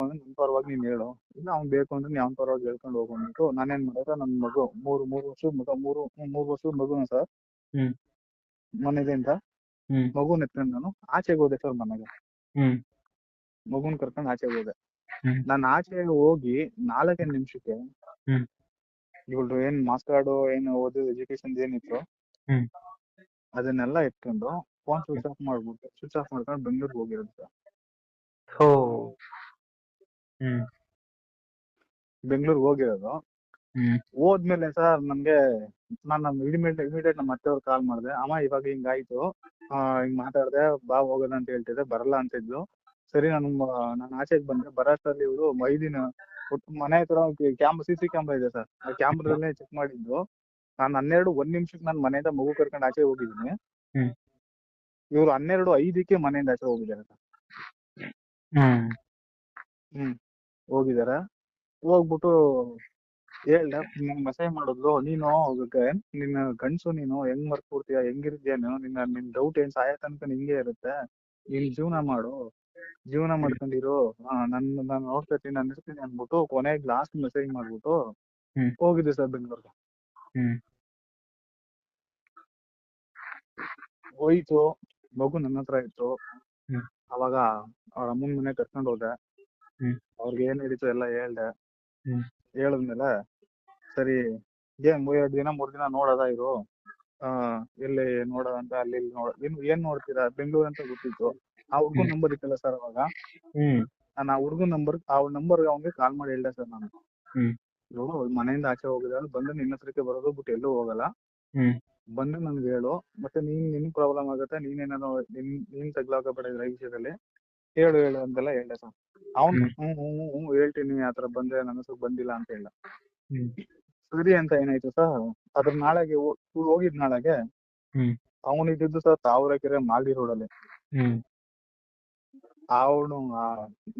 ಅಂದ್ರೆ ನನ್ ಪರವಾಗಿ ನೀನ್ ಹೇಳು. ಇಲ್ಲ ಅವ್ನ್ ಬೇಕು ಅಂದ್ರೆ ನೀನ್ ಅವ್ನ್ ಪರವಾಗಿ ಹೇಳ್ಕೊಂಡು ಹೋಗು ಅಂದ್ಬಿಟ್ಟು ನಾನೇನ್ ಮಾಡಿದ್ರೆ ನನ್ ಮಗು ಮೂರು ಮೂರು ವರ್ಷದ ಮಗ ಮೂರು ಮೂರು ವರ್ಷದ ಮಗುನ ಸರ್ ಹ್ಮ್. ಮಗುನ್ ಎತ್ಕೊಂಡು ನಾನು ಆಚೆಗೆ ಹೋದೆ ಸರ್ ಮನೆಗೆ. ಹ್ಮ್. ಮಗುನ್ ಕರ್ಕೊಂಡು ಆಚೆಗೆ ಹೋದೆ. ಹ್ಮ್. ನಾನು ಆಚೆ ಹೋಗಿ ನಾಲ್ಕೇ ನಿಮಿಷಕ್ಕೆ ಹ್ಮ್. ಇವ್ಳ್ದು ಏನ್ ಮಾಸ್ ಕಾರ್ಡ್ ಏನು ಓದಿದ ಎಜುಕೇಶನ್ ಏನಿತ್ತು ಹ್ಮ್. ಅದನ್ನೆಲ್ಲ ಇಟ್ಕೊಂಡು ಫೋನ್ ಸ್ವಿಚ್ ಆಫ್ ಮಾಡ್ಬಿಟ್ಟು ಸ್ವಿಚ್ ಆಫ್ ಮಾಡ್ಕೊಂಡು ಬೆಂಗಳೂರಿಗೆ ಹೋಗಿರೋದು ಸರ್ ಹೋ. ಹ್ಮ್. ಬೆಂಗಳೂರಿಗೆ ಹೋಗಿರೋದು. ಹ್ಮ್. ಹೋದ್ಮೇಲೆ ಸರ್ ನನ್ಗೆ ನಾನು ಇಮಿಡಿಯೇಟ್ ಇಮಿಡಿಯೇಟ್ ನಮ್ಮ ಅತ್ತೆಯವ್ರು ಕಾಲ್ ಮಾಡಿದೆ ಅಮ್ಮ ಇವಾಗ ಹಿಂಗಾಯ್ತು ಆ ಹಿಂಗ್ ಮಾತಾಡ್ದೆ ಬಾ ಹೋಗೋಣ ಅಂತ ಹೇಳ್ತಿದ್ದೆ ಬರಲ್ಲ ಅಂತಿದ್ಲು. ಸರಿ ನಾನು ನಾನು ಆಚೆಗೆ ಬಂದೆ. ಬರೋಷ್ಟರಲ್ಲಿ ಇವರು ಮೈದಿನ ಒಟ್ಟು ಮನೆ ಹತ್ರ ಕ್ಯಾಮ್ ಸಿ ಸಿ ಕ್ಯಾಮ್ರಾ ಇದೆ ಸರ್. ಆ ಕ್ಯಾಮ್ರಾದಲ್ಲೇ ಚೆಕ್ ಮಾಡಿದ್ದು. ನಾನು ಹನ್ನೆರಡು ಒಂದ್ ನಿಮಿಷಕ್ಕೆ ನಾನು ಮನೆಯಿಂದ ಮಗು ಕರ್ಕೊಂಡು ಆಚೆ ಹೋಗಿದ್ದೀನಿ. ಹ್ಮ್. ಇವ್ರು ಹನ್ನೆರಡು ಐದಕ್ಕೆ ಮನೆಯಿಂದ ಆಚೆ ಹೋಗಿದ್ದಾರೆ ಸರ್. ಹ್ಮ್. ಹ್ಮ್. ಹೋಗಿದಾರೆ. ಹೋಗ್ಬಿಟ್ಟು ಹೇಳ್ದೆ ನಂಗ್ ಮೆಸೇಜ್ ಮಾಡಿದ್ಲು ನೀನು ಹೋಗಕ್ಕೆ ನಿನ್ನ ಗಂಡ್ಸು ನೀನು ಹೆಂಗ್ ಮರ್ತ್ಬಿಡ್ತೀಯ ಹೆಂಗಿರ್ತೀಯ ನೀನು ನಿನ್ನ ನಿನ್ ಡೌಟ್ ಏನ್ ಸಾಯ ತನಕ ನಿಂಗೆ ಇರುತ್ತೆ. ನೀನ್ ಜೀವನ ಮಾಡು ಜೀವನ ಮಾಡ್ಕೊಂಡಿರು. ನನ್ ನಾನು ನೋಡ್ತೀನಿ ನಾನು ಇರ್ತೀನಿ ಅಂದ್ಬಿಟ್ಟು ಕೊನೆಗೆ ಲಾಸ್ಟ್ ಮೆಸೇಜ್ ಮಾಡ್ಬಿಟ್ಟು. ಹೋಗಿದ್ದೆ ಸರ್ ಬೆಂಗಳೂರಿಗೆ. ಹ್ಮ್. ಹೋಯ್ತು ಮಗು ನನ್ನ ಹತ್ರ ಇತ್ತು. ಅವಾಗ ಅವ್ರ ಅಮ್ಮನ ಮನೆ ಕರ್ಕೊಂಡ್ ಹೋದೆ. ಹ್ಮ್. ಅವ್ರಿಗೆ ಏನ್ ನಡೀತು ಎಲ್ಲ ಹೇಳ್ದೆ. ಹ್ಮ್. ಹೇಳಿದ್ಮೇಲೆ ಸರಿ ಏನ್ ಮೂರ್ ಎರಡ್ ದಿನ ಮೂರ್ ದಿನ ನೋಡೋದ ಇರು ಆ ಎಲ್ಲಿ ನೋಡೋದ ಅಂತ ಅಲ್ಲಿ ಇಲ್ಲಿ ನೋಡ ಏನ್ ಏನ್ ನೋಡ್ತೀರಾ? ಬೆಂಗಳೂರು ಅಂತ ಗೊತ್ತಿತ್ತು. ಆ ಹುಡ್ಗನ್. ನಂಬರ್ ಇತ್ತಲ್ಲ ಸರ್ ಅವಾಗ? ಹ್ಮ್. ನಾನು ಆ ಹುಡ್ಗನ್ ನಂಬರ್ ಆ ನಂಬರ್ ಅವ್ನಿಗೆ ಕಾಲ್ ಮಾಡಿ ಹೇಳ್ದೆ ಸರ್ ನಾನು. ಹ್ಮ್. ಮನೆಯಿಂದ ಆಚೆ ಹೋಗಿದ್ದಾಳೆ ಬಂದು ನಿನ್ನ ಹತ್ರಕ್ಕೆ ಬರೋದು ಬಿಟ್ಟು ಎಲ್ಲೂ ಹೋಗಲ್ಲ. ಹ್ಮ್. ಬಂದು ನನ್ಗೆ ಹೇಳು. ಮತ್ತೆ ನೀನ್ ನಿನ್ ಪ್ರಾಬ್ಲಮ್ ಆಗುತ್ತೆ. ನೀನೇನಾದ್ರು ನಿನ್ ನೀನ್ ತಗ್ಲಾಕಬೇಡ ಬೇಡ ಈ ವಿಷಯದಲ್ಲಿ ಹೇಳು ಹೇಳು ಅಂತೆಲ್ಲ ಹೇಳ್ದೆ ಸರ್ ಅವ್ನ್ ಹ್ಮ್. ಹ್ಮ್ ಹ್ಮ್ ಹೇಳ್ತೀನಿ ಆತರ ಬಂದ್ರೆ ನನ್ನ ಬಂದಿಲ್ಲ ಅಂತ ಹೇಳ್ದ ಹ್ಮ್. ಸರಿ ಅಂತ ಏನಾಯ್ತು ಸರ್ ಅದ್ರ ನಾಳೆಗೆ ಹೋ- ಇವ್ರು ಹೋಗಿದ್ ನಾಳೆಗೆ ಹ್ಮ್. ಅವನು ಇದ್ದಿದ್ದು ಸರ್ ತಾವರೆಕೆರೆ ಮಾಗಡಿ ರೋಡಲ್ಲಿ ಹ್ಮ್ ಅವನು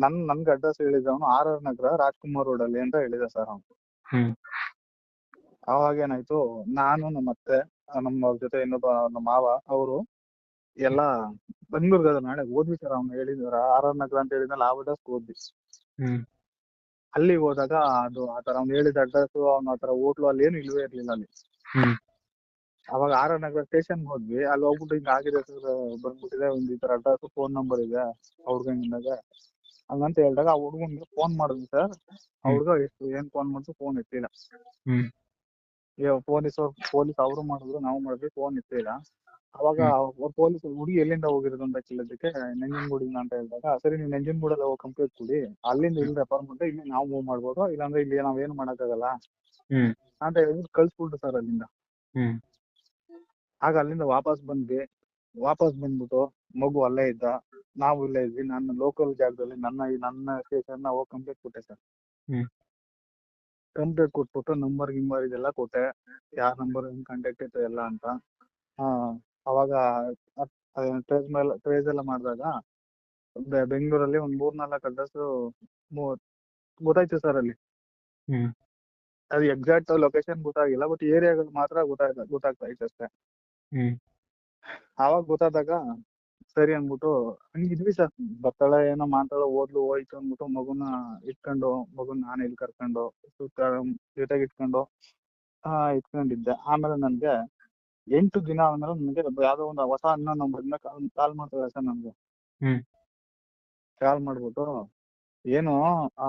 ನನ್ ನನ್ಗೆ ಅಡ್ರೆಸ್ ಹೇಳಿದ ಅವನು R R Nagar Rajkumar road ಅಲ್ಲಿ ಅಂತ ಹೇಳಿದ ಸರ್ ಅವ್ನು ಹ್ಮ್. ಅವಾಗ ಏನಾಯ್ತು ನಾನು ನಮ್ಮ ಅತ್ತೆ ಆ, ನಮ್ಮ ಜೊತೆ ಇನ್ನೊಬ್ಬ ನಮ್ಮ ಮಾವ ಅವರು ಎಲ್ಲ ಬೆಂಗಳೂರಿಗೆ ಅದ್ರ ನಾಳೆ ಓದ್ವಿ ಸರ್ ಅವ್ನು ಹೇಳಿದ್ರ ಆರ್ ಆರ್ ನಗರ ಅಂತ ಹೇಳಿದ್ನಲ್ಲ ಆ ಅಡ್ರೆಸ್ ಓದ್ವಿ ಅಲ್ಲಿಗ್ ಅಲ್ಲಿ ಹೋದಾಗ ಅದು ಆತರ ಅವ್ನು ಹೇಳಿದ ಅಡ್ರೆಸ್ ಅವ್ನ ಆತರ ಹೋಟ್ಲು ಅಲ್ಲಿ ಏನು ಇಲ್ವೇ ಇರ್ಲಿಲ್ಲ ಅಲ್ಲಿ. ಅವಾಗ ಆರ್ ಆರ್ ನಗರ ಸ್ಟೇಷನ್ ಹೋದ್ವಿ. ಅಲ್ಲಿ ಹೋಗ್ಬಿಟ್ಟು ಹಿಂಗ ಆಗಿದೆ ಸರ್ ಬಂದ್ಬಿಟ್ಟಿದೆ. ಒಂದ್ ಈ ತರ ಅಡ್ರೆಸ್ ಫೋನ್ ನಂಬರ್ ಇದೆ ಹುಡ್ಗಂದಾಗ ಹಂಗಂತ ಹೇಳಿದಾಗ ಆ ಹುಡ್ಗನ್ಗೆ ಫೋನ್ ಮಾಡಿದ್ವಿ ಸರ್. ಆ ಹುಡ್ಗ ಎಷ್ಟು ಏನ್ ಫೋನ್ ಮಾಡಿದ್ರು ಫೋನ್ ಎತ್ತಿಲ್ಲ. ಪೊಲೀಸ್ ಪೊಲೀಸ್ ಪೊಲೀಸ್ ಅವರು ಮಾಡಿದ್ರು ನಾವು ಮಾಡಿದ್ವಿ ಫೋನ್ ಎತ್ತಿಲ್ಲ. ಅವಾಗ ಪೊಲೀಸ್ ಹುಡುಗಿ ಎಲ್ಲಿಂದ ಹೋಗಿರೋದು ಅಂತ ಕೇಳಿದಕ್ಕೆ ನಂಜನಗೂಡಿಂದ ಅಂತ ಹೇಳಿದಾಗ ಸರಿ ನೀವು ನಂಜನಗೂಡಲ್ಲಿ ಹೋಗಿ ಕಂಪ್ಲೇಂಟ್ ಕೊಡಿ. ಅಲ್ಲಿಂದ ಇಲ್ಲಿ ರೆಫರ್ ಮಾಡಿದ್ರೆ ಇಲ್ಲಿ ನಾವು ಮೂವ್ ಮಾಡ್ಬೋದು. ಇಲ್ಲಾಂದ್ರೆ ಇಲ್ಲಿ ನಾವ್ ಏನ್ ಮಾಡಕ್ಕಾಗಲ್ಲ. ಅಂತ ಹೇಳಿದ್ರು ಕಳ್ಸ್ಬಿಟ್ರು ಸರ್ ಅಲ್ಲಿಂದ. ಆಗ ಅಲ್ಲಿಂದ ವಾಪಸ್ ಬಂದ್ವಿ. ವಾಪಸ್ ಬಂದ್ಬಿಟ್ಟು ಮಗು ಅಲ್ಲೇ ಇದ್ದ. ನಾವು ಇಲ್ಲೇ ಇದ್ವಿ. ನನ್ನ ಲೋಕಲ್ ಜಾಗದಲ್ಲಿ ನನ್ನ ಈ ನನ್ನ ಸ್ಟೇಷನ್ ಹೋಗಿ ಕಂಪ್ಲೇಂಟ್ ಕೊಟ್ಟೆ ಸರ್. ಹ್ಮ್. ಕಂಪ್ಲೇಂಟ್ ಕೊಟ್ಬಿಟ್ಟು ನಂಬರ್ ಗಿಂಬರ್ ಇದೆಲ್ಲ ಕೊಟ್ಟೆ. ಯಾರ್ ನಂಬರ್ ಹೆಂಗ್ ಕಾಂಟ್ಯಾಕ್ಟ್ ಇತ್ತು ಎಲ್ಲ ಅಂತ. ಅವಾಗ ಟ್ರೇಸ್ ಮೇಲೆ ಟ್ರೇಸ್ ಎಲ್ಲ ಮಾಡಿದಾಗ ಬೆಂಗಳೂರಲ್ಲಿ ಒಂದ್ ಮೂರ್ನಾಲ್ಕು ಅಡ್ರೆಸ್ ಗೊತ್ತಾಯ್ತು ಸರ್ ಅಲ್ಲಿ ಹ್ಮ್. ಅದು ಎಕ್ಸಾಕ್ಟ್ ಲೊಕೇಶನ್ ಗೊತ್ತಾಗಿಲ್ಲ ಬಟ್ ಏರಿಯಾಗಳು ಮಾತ್ರ ಗೊತ್ತಾಗ ಗೊತ್ತಾಗ್ತಾ ಇತ್ತು ಅಷ್ಟೇ ಹ್ಮ್. ಆವಾಗ ಗೊತ್ತಾದಾಗ ಸರಿ ಅಂದ್ಬಿಟ್ಟು ಹಂಗಿದ್ವಿ ಸರ್ ಬರ್ತಾಳೆ ಏನೋ ಮಾಡ್ತಾಳೆ ಓದ್ಲು ಹೋಯ್ತು ಅಂದ್ಬಿಟ್ಟು ಮಗುನ ಇಟ್ಕೊಂಡು ಮಗುನ ನಾನು ಇಲ್ಲಿ ಕರ್ಕೊಂಡು ಜೊತೆಗೆ ಇಟ್ಕೊಂಡು ಆ ಇಟ್ಕೊಂಡಿದ್ದೆ ಆಮೇಲೆ ನನ್ಗೆ ಎಂಟು ದಿನ ಆದ್ಮೇಲೆ ನನಗೆ ಯಾವ್ದೋ ಒಂದು ಹೊಸ ಅನ್ನ ನಂಬರಿಂದ ಕಾಲ್ ಮಾಡ್ತಾರೆ ಸರ್ ನಮ್ಗೆ ಹ್ಮ್. ಕಾಲ್ ಮಾಡ್ಬಿಟ್ಟು ಏನು ಆ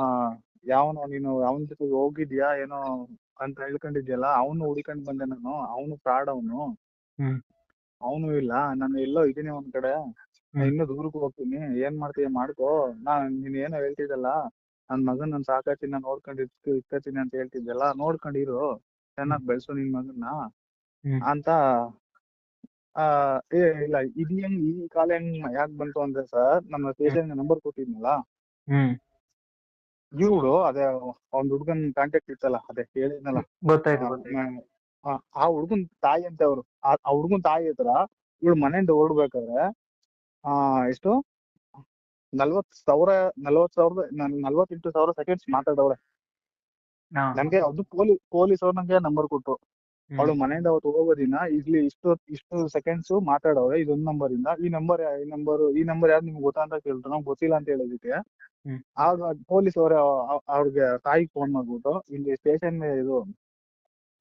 ಯಾವನೋ ನೀನು ಅವನ ಜೊತೆ ಹೋಗಿದ್ಯಾ ಏನೋ ಅಂತ ಹೇಳ್ಕೊಂಡಿದ್ಯಲ್ಲ ಅವನು ಹುಡ್ಕೊಂಡ್ ಬಂದೆ ನಾನು ಅವನು ಫ್ರಾಡ್ ಅವನು ಹ್ಮ್. ಅವನು ಇಲ್ಲ ನಾನು ಎಲ್ಲೋ ಇದೀನಿ ಒಂದ್ ಕಡೆ ಹ್ಮ್. ಇನ್ನೂ ದೂರಕ್ಕೆ ಹೋಗ್ತೀನಿ ಏನ್ ಮಾಡ್ತೀಯ ಮಾಡ್ಕೋ ನಾ ನೀನ್ ಏನೋ ಹೇಳ್ತಿದ್ದಲ್ಲ ನನ್ ಮಗನ್ ನಾನ್ ಸಾಕತೀನಿ ನಾನ್ ನೋಡ್ಕೊಂಡು ಅಂತ ಹೇಳ್ತಿದ್ದೆಲ್ಲ ನೋಡ್ಕೊಂಡಿರು ಚೆನ್ನಾಗ್ ಬೆಳ್ಸು ನಿನ್ ಮಗನ್ನ. ಅಂತ ಆ ಏ ಇಲ್ಲ ಇದು ಹೆಂಗ್ ಈ ಕಾಲ ಹೆಂಗ್ ಯಾಕ್ ಬಂತು ಅಂದ್ರೆ ಸರ್ ನಮ್ಮ ಪೇಷಂಟ್ ನಂಬರ್ ಕೊಟ್ಟಿದ್ನಲ್ಲ? ಇವ್ರು ಇವ್ಳು ಅದೇ ಒಂದ್ ಹುಡ್ಗನ್ ಕಾಂಟ್ಯಾಕ್ಟ್ ಇತ್ತಲ್ಲ ಅದೇ ಹೇಳಿದ್ನಲ್ಲ. ಗೊತ್ತಾಯ್ತು ಆ, ಹುಡ್ಗನ್ ತಾಯಿ ಅಂತ ಅವ್ರು. ಆ ಹುಡ್ಗನ್ ತಾಯಿ ಹತ್ರ ಇವಳು ಮನೆಯಿಂದ ಹೊರಡ್ಬೇಕಾದ್ರೆ ಆ ಎಷ್ಟು? ನಲ್ವತ್ ಸಾವಿರ ನಲ್ವತ್ ಸಾವಿರದ ನಲ್ವತ್ತೆಂಟು ಸಾವಿರ ಸೆಕೆಂಡ್ಸ್ ಮಾತಾಡವ್ರೆ ನಂಗೆ ನನ್ಗೆ ಅದು ಪೊಲೀಸ್ ಪೊಲೀಸ್ ಅವ್ರು ನಂಗೆ ನಂಬರ್ ಕೊಟ್ರು. ಅವಳು ಮನೆಯಿಂದ ಅವತ್ತು ಹೋಗೋ ದಿನ ಇಲ್ಲಿ ಇಷ್ಟು ಇಷ್ಟು ಸೆಕೆಂಡ್ಸ್ ಮಾತಾಡೋರೆ ಇದೊಂದ್ ನಂಬರ್ ಇಂದ ಈ ನಂಬರ್ ಈ ನಂಬರ್ ಈ ನಂಬರ್ ಯಾರು ನಿಮ್ಗೆ ಗೊತ್ತಾ ಅಂತ ಕೇಳಿದ್ರು ನಮ್ಗೆ ಗೊತ್ತಿಲ್ಲ ಅಂತ ಹೇಳಿದಕ್ಕೆ. ಆಗ ಪೊಲೀಸ್ ಅವರೇ ಅವ್ರಿಗೆ ತಾಯಿಗೆ ಫೋನ್ ಮಾಡ್ಬಿಟ್ಟು ಇಲ್ಲಿ ಸ್ಟೇಷನ್ ಇದು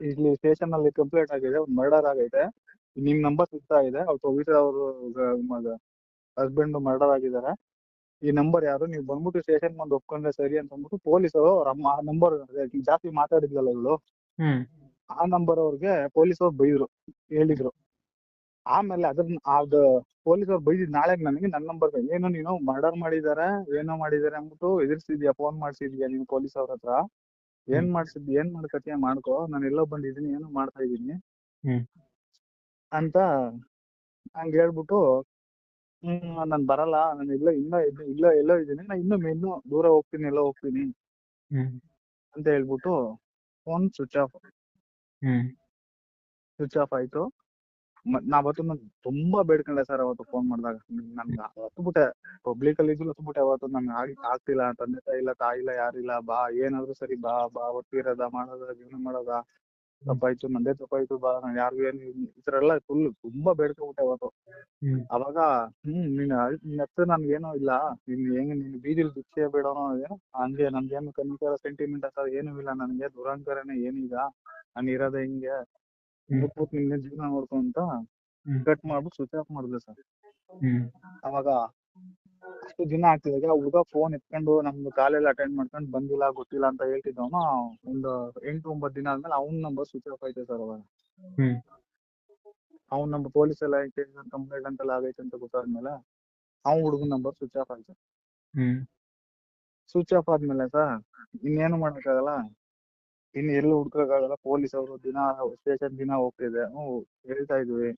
ಇಲ್ಲಿ ಸ್ಟೇಷನ್ ಅಲ್ಲಿ ಕಂಪ್ಲೇಂಟ್ ಆಗಿದೆ ಒಂದು ಮರ್ಡರ್ ಆಗೈತೆ. ನಿಮ್ ನಂಬರ್ ಸಿಗ್ತಾ ಇದೆ ಅವ್ರು ಪವಿತ್ರ ಅವರು ಹಸ್ಬೆಂಡ್ ಮರ್ಡರ್ ಆಗಿದ್ದಾರೆ. ಈ ನಂಬರ್ ಯಾರು? ನೀವು ಬಂದ್ಬಿಟ್ಟು ಸ್ಟೇಷನ್ ಬಂದು ಒಪ್ಕೊಂಡ್ರೆ ಸರಿ ಅಂತ ಅಂದ್ಬಿಟ್ಟು ಪೊಲೀಸರು ಅವ್ರ ಅಮ್ಮ ನಂಬರ್ ಜಾಸ್ತಿ ಮಾತಾಡಿದ್ಲಲ್ಲ ಇವಳು. ಹ್ಮ್. ಆ ನಂಬರ್ ಅವ್ರಿಗೆ ಪೊಲೀಸ್ ಅವ್ರು ಬೈದ್ರು ಹೇಳಿದ್ರು. ಆಮೇಲೆ ಅದ್ರ ಅದ ಪೊಲೀಸ್ ಅವ್ರು ಬೈದಿದ್ ನಾಳೆ ನನಗೆ ನನ್ನ ನಂಬರ್ ಏನು ನೀನು ಮರ್ಡರ್ ಮಾಡಿದಾರೆ ಏನೋ ಮಾಡಿದಾರೆ ಅಂದ್ಬಿಟ್ಟು ಎದುರಿಸಿದ್ಯಾ ಫೋನ್ ಮಾಡ್ಸಿದ್ಯಾ ನೀನು ಪೊಲೀಸ್ ಅವ್ರ ಹತ್ರ? ಏನ್ ಮಾಡ್ಸಿದ್ ಏನ್ ಮಾಡ್ಕತಿಯ ಮಾಡ್ಕೋ ನಾನು ಎಲ್ಲೋ ಬಂದಿದ್ದೀನಿ ಏನೋ ಮಾಡ್ತಾ ಇದೀನಿ. ಅಂತ ಹಂಗ ಹೇಳ್ಬಿಟ್ಟು ಹ್ಮ್ ನಾನ್ ಬರಲ್ಲ ನಾನು ಇಲ್ಲ ಇಲ್ಲ ಇಲ್ಲ ಎಲ್ಲೋ ಇದೀನಿ ನಾ ಇನ್ನೂ ಇನ್ನೂ ದೂರ ಹೋಗ್ತೀನಿ ಎಲ್ಲೋ ಹೋಗ್ತೀನಿ. ಅಂತ ಹೇಳ್ಬಿಟ್ಟು ಫೋನ್ ಸ್ವಿಚ್ ಆಫ್ ಹ್ಮ್. ಸ್ವಿಚ್ ಆಫ್ ಆಯ್ತು. ಮ- ಅವತ್ತು ತುಂಬಾ ಬೇಡ್ಕೊಂಡೆ ಸರ್ ಅವತ್ತು ಫೋನ್ ಮಾಡಿದಾಗ. ನನ್ಗೆ ಹತ್ಬಿಟ್ಟೆ ಪಬ್ಲಿಕ್ ಅಲ್ಲಿ ಇದ್ರು ಹತ್ಬಿಟ್ಟೆ ಅವತ್ತು ನನ್ಗೆ ಆಗಿ, ಆಗ್ತಿಲ್ಲ, ತಂದೆ ತಾಯಿ ಇಲ್ಲ ತಾಯಿ ಇಲ್ಲ ಯಾರಿಲ್ಲ ಬಾ, ಏನಾದ್ರು ಸರಿ ಬಾ ಬಾ, ಒಟ್ಟಿರೋದ, ಮಾಡೋದ, ಜೀವನ ಮಾಡೋದ? ತಪ್ಪಾಯ್ತು ನಂದೇ ತಪ್ಪಾಯ್ತು ಬಾ ನಾನು ಯಾರಿಗೂ ಏನು ಈ ತರ ಎಲ್ಲ ಫುಲ್ ತುಂಬಾ ಬೇಡ್ಕೊಬಿಟ್ಟೆ ಅವತ್ತು. ಹ್ಮ್. ಅವಾಗ ಹ್ಮ್ ನೀನ್ ಹತ್ರ ನನ್ಗೇನು ಇಲ್ಲ ನೀನ್ ಹೆಂಗ್ ನೀನ್ ಬೀದಿಲ್ ಭಿಕ್ಷೆ ಬೇಡನೋ ಏನೋ ಹಂಗೆ ನನ್ಗೇನು ಕನಿಕರ ಸೆಂಟಿಮೆಂಟ್ ಅಂತ ಏನೂ ಇಲ್ಲ ನನ್ಗೆ ದುರಂಕಾರನೇ ಏನೀಗ ನಾನು ಇರೋದೇ ಹಿಂಗೆ. ಹ್ಮ್. ನಿನ್ನೆ ಜೀವನ ನೋಡ್ಕೊಂತ ಹ್ಮ್. ಕಟ್ ಮಾಡ್ಬಿಟ್ಟು ಸ್ವಿಚ್ ಆಫ್ ಮಾಡಿದೆ ಸರ್. ಹ್ಮ್. ಅವಾಗ ಅಷ್ಟು ದಿನ ಆಗ್ತಿದಾಗ ಹುಡುಗ ಫೋನ್ ಎತ್ಕೊಂಡು ನಮ್ದು ಕಾಲೇಜ್ ಅಟೆಂಡ್ ಮಾಡ್ಕೊಂಡು ಬಂದಿಲ್ಲ ಗೊತ್ತಿಲ್ಲ ಅಂತ ಹೇಳ್ತಿದ್ದವನು ಒಂದು ಎಂಟು ಒಂಬತ್ತು ದಿನ ಆದ್ಮೇಲೆ ಅವ್ನ ನಂಬರ್ ಸ್ವಿಚ್ ಆಫ್ ಆಯ್ತು ಸರ್ ಅವಾಗ. ಹ್ಮ್. ಅವ್ನ ನಂಬರ್ ಪೊಲೀಸ್ ಎಲ್ಲ ಕಂಪ್ಲೇಂಟ್ ಅಂತೆಲ್ಲ ಆಗೈತೆ ಅಂತ ಗೊತ್ತಾದ್ಮೇಲೆ ಅವ್ನ ಹುಡುಗನ ನಂಬರ್ ಸ್ವಿಚ್ ಆಫ್ ಆಯ್ತು. ಹ್ಮ್. ಸ್ವಿಚ್ ಆಫ್ ಆದ್ಮೇಲೆ ಸರ್ ಇನ್ನೇನು ಮಾಡಕ್ಕಾಗಲ್ಲ? ಇನ್ನು ಎಲ್ಲೂ ಹುಡ್ಕಕ್ಕಾಗಲ್ಲ? ಪೊಲೀಸ್ ಅವರು ದಿನ ಸ್ಟೇಷನ್ ದಿನ ಹೋಗ್ತಿದೆ. ಹ್ಞೂ ಹೇಳ್ತಾ ಇದೀವಿ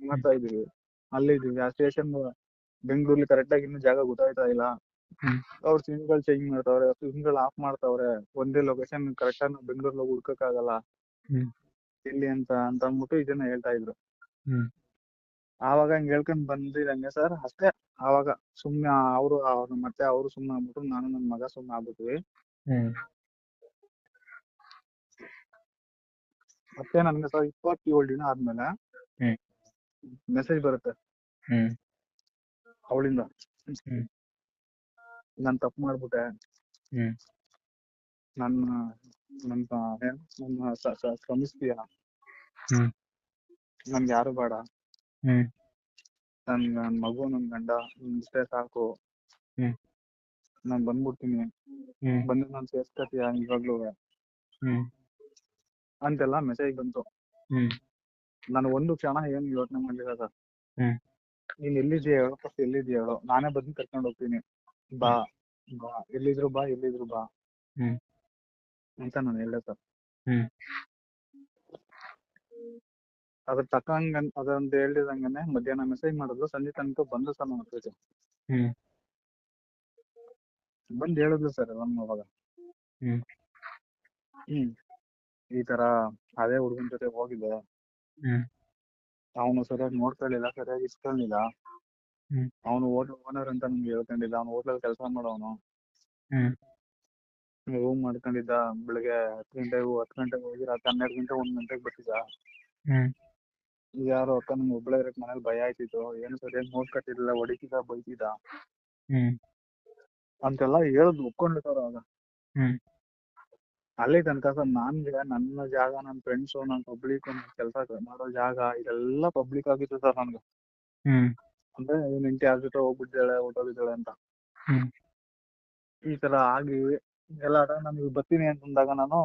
ಮಾಡ್ತಾ ಇದೀವಿ. ಅಲ್ಲಿದೀವಿ ಆ ಸ್ಟೇಷನ್ ಬೆಂಗಳೂರಲ್ಲಿ ಕರೆಕ್ಟ್ ಆಗಿ ಇನ್ನೂ ಜಾಗ ಗೊತ್ತಾಯ್ತಾ ಇಲ್ಲ. ಅವ್ರ ಸಿಮ್ಗಳು ಚೇಂಜ್ ಮಾಡ್ತಾವ್ರೆ ಸಿಮ್ಗಳು ಆಫ್ ಮಾಡ್ತಾವ್ರೆ ಒಂದೇ ಲೊಕೇಶನ್ ಕರೆಕ್ಟ್ ಆಗಿ ನಾವು ಬೆಂಗಳೂರಲ್ಲಿ ಹುಡ್ಕಕ್ಕಾಗಲ್ಲ. ಆಗಲ್ಲ ಇಲ್ಲಿ ಅಂತ ಅಂತ ಅಂದ್ಬಿಟ್ಟು ಇದನ್ನ ಹೇಳ್ತಾ ಇದ್ರು. ಅವಾಗ ಆವಾಗ ಹಂಗ ಹೇಳ್ಕೊಂಡ್ ಬಂದಿದಂಗೆ ಸರ್ ಅಷ್ಟೇ. ಆವಾಗ ಸುಮ್ನೆ ಅವರು ಅವ್ರ ಮತ್ತೆ ಅವರು ಸುಮ್ನೆ ಆಗ್ಬಿಟ್ಟು ನಾನು ನನ್ನ ಮಗ ಸುಮ್ನೆ ಆಗ್ಬಿಟ್ವಿ. ಮತ್ತೆ ನನ್ಗೆ ಸರ್ ಇಪ್ಪತ್ತೇಳು ದಿನ ಆದ್ಮೇಲೆ ಮೆಸೇಜ್ ಬರುತ್ತೆ. ಅವಳಿಂದ. ನಾನ್ ತಪ್ಪು ಮಾಡ್ಬಿಟ್ಟೆ. ನನ್ನ ನನ್ನ ನನ್ನ ಶ್ರಮಿಸ್ತೀಯ. ನನ್ಗೆ ಯಾರು ಬೇಡ. ನನ್ ನನ್ ಮಗು ನನ್ ಗಂಡ ಇಷ್ಟೇ ಸಾಕು. ನಾನ್ ಬಂದ್ಬಿಡ್ತೀನಿ. ಹ್ಮ್. ಬಂದು ನಾನ್ ಸೇರ್ಸ್ಕತೀಯ ಇವಾಗ್ಲೂ? ಹ್ಮ್. ಅಂತೆಲ್ಲ ಮೆಸೇಜ್ ಬಂತು. ನಾನು ಒಂದು ಕ್ಷಣ ಏನ್ ಯೋಚನೆ ಮಾಡ್ಲಿಲ್ಲ ಸರ್. ನೀನ್ ಎಲ್ಲಿದ್ಯಾ ಹೇಳು ಫಸ್ಟ್ ಎಲ್ಲಿದ್ಯಾ ಹೇಳು. ನಾನೇ ಬಂದು ಕರ್ಕೊಂಡು ಹೋಗ್ತೀನಿ. ಬಾ ಬಾ. ಎಲ್ಲಿದ್ರು ಬಾ ಎಲ್ಲಿದ್ರು ಬಾ. ಹ್ಮ್. ಅಂತ ನಾನು ಹೇಳ್ದೆ ಸರ್. ಹ್ಮ್. ಅದ್ರ ತಕ್ಕಂಗ ಅದಂತ ಹೇಳ್ದಿದಂಗನೆ ಮಧ್ಯಾಹ್ನ ಮೆಸೇಜ್ ಮಾಡಿದ್ರು ಸಂಜೆ ತನಕ ಬಂದು ಸರ್ ನನ್ನ ಹತ್ರಕ್ಕೆ. ಹ್ಮ್. ಬಂದ್ ಹೇಳಿದ್ಲು ಸರ್ ನಮ್ಮ ಅವಾಗ. ಹ್ಮ್. ಹ್ಮ್. ಈ ತರ ಅದೇ ಹುಡುಗನ ಜೊತೆ ಹೋಗಿದ್ದೆ ಹ್ಮ್. ಅವನು ಸರಿಯಾಗಿ ನೋಡ್ಕೊಳ್ಳಿಲ್ಲ ಸರಿಯಾಗಿ ಇಸ್ಕೊಳ್ಳಿಲ್ಲ ಹ್ಮ್. ಅವನು ಹೋಟೆಲ್ ಓನರ್ ಅಂತ ನಮ್ಗೆ ಹೇಳ್ಕೊಂಡಿಲ್ಲ ಅವ್ನು ಹೋಟೆಲ್ ಕೆಲಸ ಮಾಡೋನು ಹ್ಮ್. ರೂಮ್ ಮಾಡ್ಕೊಂಡಿದ್ದ ಬೆಳಿಗ್ಗೆ ಹತ್ತು ಗಂಟೆಗೆ ಹತ್ತು ಗಂಟೆಗೆ ಹೋಗಿ ರಾತ್ರಿ ಹನ್ನೆರಡು ಗಂಟೆ ಒಂದ್ ಗಂಟೆಗೆ ಬರ್ತಿದ್ದ ಹ್ಮ್. ಯಾರು ಅಕ್ಕ ನಂಗೆ ಒಬ್ಬಳೇ ಇರಕ್ ಮನೇಲಿ ಭಯ ಆಯ್ತಿತ್ತು ಏನು ಸರಿಯಾಗಿ ನೋಡ್ಕೊತಿರ್ಲಿಲ್ಲ ಹೊಡಿತಿದ್ದ ಬೈತಿದ್ದ ಹ್ಮ್. ಅಂತೆಲ್ಲ ಹೇಳುದು ಒಪ್ಕೊಂಡ್ರು ಸರ್ ಅವಾಗ ಹ್ಮ್. ಅಲ್ಲಿ ತನಕ ಸರ್ ನನ್ಗೆ ನನ್ನ ಜಾಗ ನನ್ನ ಫ್ರೆಂಡ್ಸು ನನ್ನ ಪಬ್ಲಿಕ್ ನನ್ನ ಕೆಲಸ ಮಾಡೋ ಜಾಗ ಇದೆಲ್ಲ ಪಬ್ಲಿಕ್ ಆಗಿತ್ತು ಸರ್ ನನ್ಗೆ ಹ್ಮ್. ಅಂದ್ರೆ ಇವ್ನ ಹೆಂಡತಿ ಯಾರ ಜೊತೆ ಹೋಗ್ಬಿಟ್ಟಿದ್ದಾಳೆ ಹೊರ್ಟೋಗಿದ್ದಾಳೆ ಅಂತ ಹ್ಮ್. ಈ ತರ ಆಗಿ ಎಲ್ಲ ನಾನು ಬರ್ತೀನಿ ಅಂತಂದಾಗ ನಾನು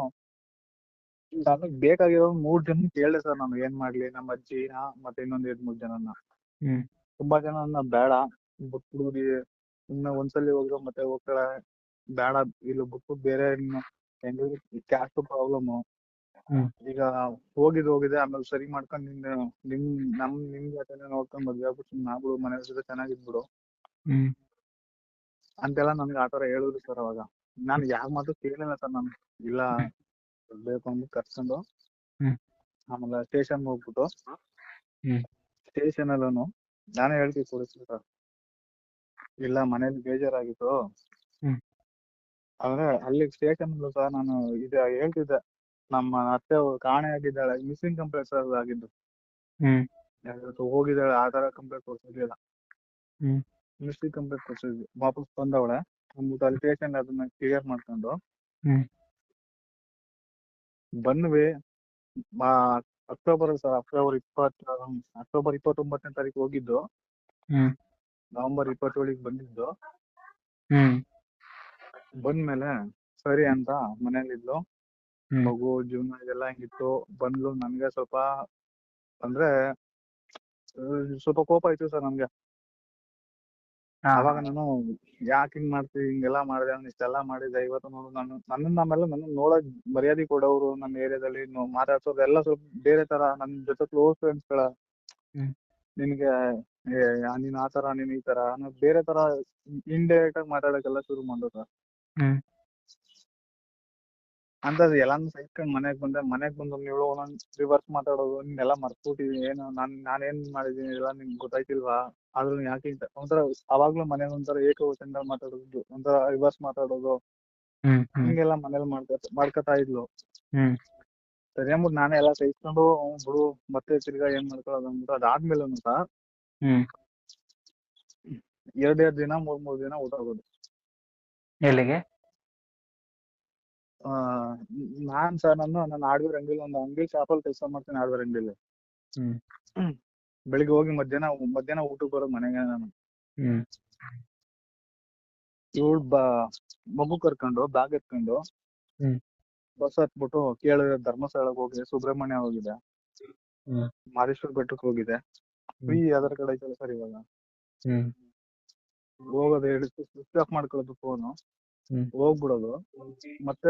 ನನಗ್ ಬೇಕಾಗಿರೋ ಮೂರ್ ಜನ ಕೇಳ್ದೆ ಸರ್ ನಾನು ಏನ್ ಮಾಡ್ಲಿ ನಮ್ಮ ಅಜ್ಜಿನ ಮತ್ತೆ ಇನ್ನೊಂದ್ ಎರಡ್ ಮೂರ್ ಜನನ ಹ್ಮ್. ತುಂಬಾ ಜನ ನನ್ನ ಬೇಡ ಬಿಟ್ಬಿಡಿ ಇನ್ನ ಒಂದ್ಸಲಿ ಹೋಗಿರೋ ಮತ್ತೆ ಹೋಗ್ತಾಳೆ ಬೇಡ ಇಲ್ಲಿ ಬಿಟ್ಬಿಟ್ಟು ಬೇರೆ ಇನ್ನು ಹೆಂಗಿದ್ರು ಕ್ಯಾಸ್ಟ್ ಪ್ರಾಬ್ಲಮ್. ಈಗ ಹೋಗಿದ್ ಹೋಗಿದೆ ಆಮೇಲೆ ಸರಿ ಮಾಡ್ಕೊಂಡ್ ನಿನ್ ನಿಮ್ ನಮ್ ನಿಮ್ ಜೊತೆನೆ ನೋಡ್ಕೊಂಡ್ ಮದ್ವೆ ಆಗ್ಬಿಟ್ಟು ಸುಮ್ನೆ ಆಗ್ಬಿಡು ಮನೆ ಜೊತೆ ಚೆನ್ನಾಗಿದ್ಬಿಡು. ಅಂತೆಲ್ಲ ನನ್ಗೆ ಆತರ ಹೇಳಿದ್ರು ಸರ್ ಅವಾಗ ನಾನ್ ಯಾವ ಮಾತು ಕೇಳಿಲ್ಲ ಸರ್ ನಾನು ಇಲ್ಲ ಬೇಕು ಅಂದ್ಬಿಟ್ಟು ಕರ್ಸ್ಕೊಂಡು. ಆಮೇಲೆ ಸ್ಟೇಷನ್ ಹೋಗ್ಬಿಟ್ಟು. ಸ್ಟೇಷನ್ ಅಲ್ಲೂ ನಾನೇ ಹೇಳ್ತೀವಿ ಕೊಡಿಸ್ಲಿ ಸರ್ ಇಲ್ಲ ಮನೇಲಿ ಬೇಜಾರಾಗಿತ್ತು. ಅಂದ್ರೆ ಅಲ್ಲಿ ಸ್ಟೇಷನ್ ಅಲ್ಲೂ ಸಹ ನಾನು ಇದು ಹೇಳ್ತಿದ್ದೆ. ನಮ್ಮ ಅತ್ತೆ ಅವ್ರು ಕಾಣೆ ಆಗಿದ್ದಾಳೆ ಮಿಸ್ಸಿಂಗ್ ಕಂಪ್ಲೇಂಟ್ಸ್ ಆಗಿದ್ದು. ಹ್ಮ್. ಹೋಗಿದ್ದಾಳೆ ಆ ತರ ಕಂಪ್ಲೇಂಟ್ ಕೊಡ್ಸಿರ್ಲಿಲ್ಲ ಹ್ಮ್. ಮಿಸ್ಸಿಂಗ್ ಕಂಪ್ಲೇಂಟ್ ಕೊಡ್ಸಿದ್ವಿ ವಾಪಸ್ ಬಂದವಳೆ. ಅಂದ್ಬಿಟ್ಟು ಅಲ್ಲಿ ಸ್ಟೇಷನ್ ಅದನ್ನ ಕ್ಲಿಯರ್ ಮಾಡ್ಕೊಂಡು. ಹ್ಮ್. ಬಂದ್ವಿ. ಅಕ್ಟೋಬರ್ ಸರ್ ಅಕ್ಟೋಬರ್ ಇಪ್ಪತ್ತ ಅಕ್ಟೋಬರ್ ಇಪ್ಪತ್ತೊಂಬತ್ತನೇ ತಾರೀಕು ಹೋಗಿದ್ದು. ಹ್ಮ್. ನವೆಂಬರ್ ಇಪ್ಪತ್ತೇಳಿಗೆ ಬಂದಿದ್ದು. ಹ್ಮ್. ಬಂದ್ಮೇಲೆ ಸರಿ ಅಂತ ಮನೇಲಿ ಇದ್ಲು ಮಗು ಜೀವನ ಇದೆಲ್ಲ ಹಿಂಗಿತ್ತು? ಬಂದ್ಲು. ನನ್ಗೆ ಸ್ವಲ್ಪ ಅಂದ್ರೆ ಸ್ವಲ್ಪ ಕೋಪ ಆಯ್ತು ಸರ್ ನನ್ಗೆ. ಹಾ. ಅವಾಗ ನಾನು ಯಾಕೆ ಹಿಂಗ್ ಮಾಡ್ತಿ? ಹಿಂಗೆಲ್ಲ ಮಾಡಿದೆ ಅವ್ನು ಇಷ್ಟೆಲ್ಲ ಮಾಡಿದೆ ಇವತ್ತು ನೋಡು ನಾನು ನನ್ನ ಆಮೇಲೆ ನನ್ನ ನೋಡಕ್ ಮರ್ಯಾದೆ ಕೊಡೋರು ನನ್ನ ಏರಿಯಾದಲ್ಲಿ ಮಾತಾಡ್ಸೋದು ಎಲ್ಲ ಸ್ವಲ್ಪ ಬೇರೆ ತರ. ನನ್ನ ಜೊತೆ ಕ್ಲೋಸ್ ಫ್ರೆಂಡ್ಸ್ಗಳ ನಿನ್ಗೆ ನೀನ್ ಆ ತರ ನೀನ್ ಈ ತರ ಬೇರೆ ತರ ಇಂಡೈರೆಕ್ಟ್ ಆಗಿ ಮಾತಾಡಕ್ಕೆಲ್ಲ ಶುರು ಮಾಡ್ದ ಸರ್. ಹ್ಮ್. ಅದು ಎಲ್ಲಾನು ಸಹಿಸ್ಕೊಂಡ್ ಮನೆಗ್ ಬಂದೆ ಮನೆಗ್ ಬಂದು ನೀವು ಒಂದೊಂದ್ ರಿವರ್ಸ್ ಮಾತಾಡೋದು ನಿನ್ನೆಲ್ಲ ಮರ್ತ್ಬಿಟ್ಟಿದೀನಿ ಏನು ನಾನ್ ನಾನೇನ್ ಮಾಡಿದೀನಿ ಎಲ್ಲ ನಿಂಗ್ ಗೊತ್ತಾಯ್ತಿಲ್ವಾ? ಆದ್ರೂ ಯಾಕೆ ಇಂತ? ಒಂಥರ ಅವಾಗ್ಲೂ ಮನೇಲಿ ಒಂಥರ ಏಕವಚನದಲ್ಲಿ ಮಾತಾಡೋದು ಒಂಥರ ರಿವರ್ಸ್ ಮಾತಾಡೋದು. ಹ್ಮ್ ಹ್ಮ್. ಹಿಂಗೆಲ್ಲ ಮನೇಲಿ ಮಾಡ್ಕೊ ಮಾಡ್ಕೊತಾ ಇದ್ಲು. ಹ್ಮ್. ಸರಿ ಅಂದ್ಬಿಟ್ಟು ನಾನೇ ಎಲ್ಲ ಸಹಿಸ್ಕೊಂಡು ಅವ್ನ್ ಬಿಡು ಮತ್ತೆ ತಿರ್ಗಾ ಏನ್ ಮಾಡ್ಕೊಳ್ಳೋದು ಅಂದ್ಬಿಟ್ಟು ಅದಾದ್ಮೇಲೆ ಅಂತ ಹ್ಮ್. ಎರಡ್ ದಿನ ಮೂರ್ ಮೂರ್ ದಿನ ಊಟ ಹೋಗೋದು ಎಲ್ಲಿಗೆ? ಆ ನಾನ್ ಸರ್ ನಾನು ನನ್ನ ಹಾರ್ಡ್ವೇರ್ ಅಂಗಡಿಲಿ ಒಂದು ಅಂಗಡಿ ಶಾಪಲ್ಲಿ ಕೆಲಸ ಮಾಡ್ತೀನಿ ಹಾರ್ಡ್ವೇರ್ ಅಂಗಡಿಲಿ. ಬೆಳಿಗ್ಗೆ ಹೋಗಿ ಮಧ್ಯಾಹ್ನ ಮಧ್ಯಾಹ್ನ ಊಟಕ್ಕೆ ಬರೋದು ಮನೆಗೆ ನಾನು. ಇವಳು ಬಾ ಮಗು ಕರ್ಕೊಂಡು ಬ್ಯಾಗ್ ಎತ್ಕೊಂಡು ಬಸ್ ಹತ್ಬಿಟ್ಟು ಕೇಳಿದ್ರೆ ಧರ್ಮಸ್ಥಳಕ್ಕೆ ಹೋಗಿದೆ ಸುಬ್ರಹ್ಮಣ್ಯ ಹೋಗಿದೆ. ಮಾದೇಶ್ವರ ಬೆಟ್ಟಕ್ಕೆ ಹೋಗಿದೆ. ಫ್ರೀ ಅದರ ಕಡೆ ಐತಲ್ಲ ಸರ್ ಇವಾಗ. ಹ್ಮ್. ಹೋಗೋದು ಹೇಳಿ ಸ್ವಿಚ್ ಆಫ್ ಮಾಡ್ಕೊಳ್ಳೋದು ಫೋನು ಹೋಗ್ಬಿಡೋದು. ಮತ್ತೆ